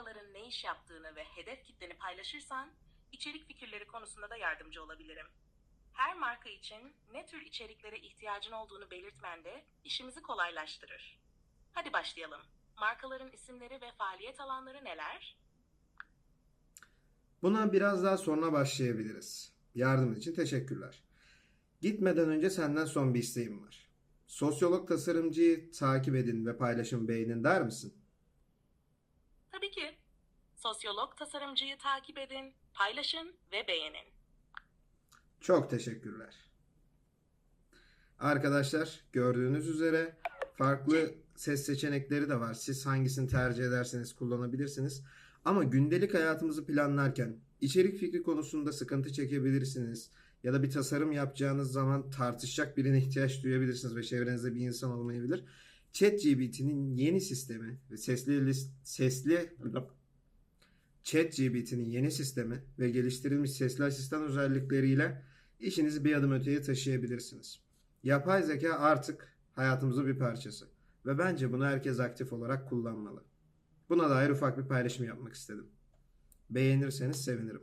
markaların ne iş yaptığını ve hedef kitleni paylaşırsan, içerik fikirleri konusunda da yardımcı olabilirim. Her marka için ne tür içeriklere ihtiyacın olduğunu belirtmen de işimizi kolaylaştırır. Hadi başlayalım. Markaların isimleri ve faaliyet alanları neler? Buna biraz daha sonra başlayabiliriz. Yardımın için teşekkürler. Gitmeden önce senden son bir isteğim var. Sosyolog tasarımcıyı takip edin ve paylaşın beğenin der misin? Tabii ki. Sosyolog tasarımcıyı takip edin, paylaşın ve beğenin. Çok teşekkürler. Arkadaşlar gördüğünüz üzere farklı ses seçenekleri de var. Siz hangisini tercih ederseniz kullanabilirsiniz. Ama gündelik hayatımızı planlarken içerik fikri konusunda sıkıntı çekebilirsiniz. Ya da bir tasarım yapacağınız zaman tartışacak birine ihtiyaç duyabilirsiniz ve çevrenizde bir insan olmayabilir. ChatGPT'nin yeni sistemi ve sesli sesli ChatGPT'nin yeni sistemi ve geliştirilmiş sesli asistan özellikleriyle işinizi bir adım öteye taşıyabilirsiniz. Yapay zeka artık hayatımızın bir parçası ve bence bunu herkes aktif olarak kullanmalı. Buna dair ufak bir paylaşım yapmak istedim. Beğenirseniz sevinirim.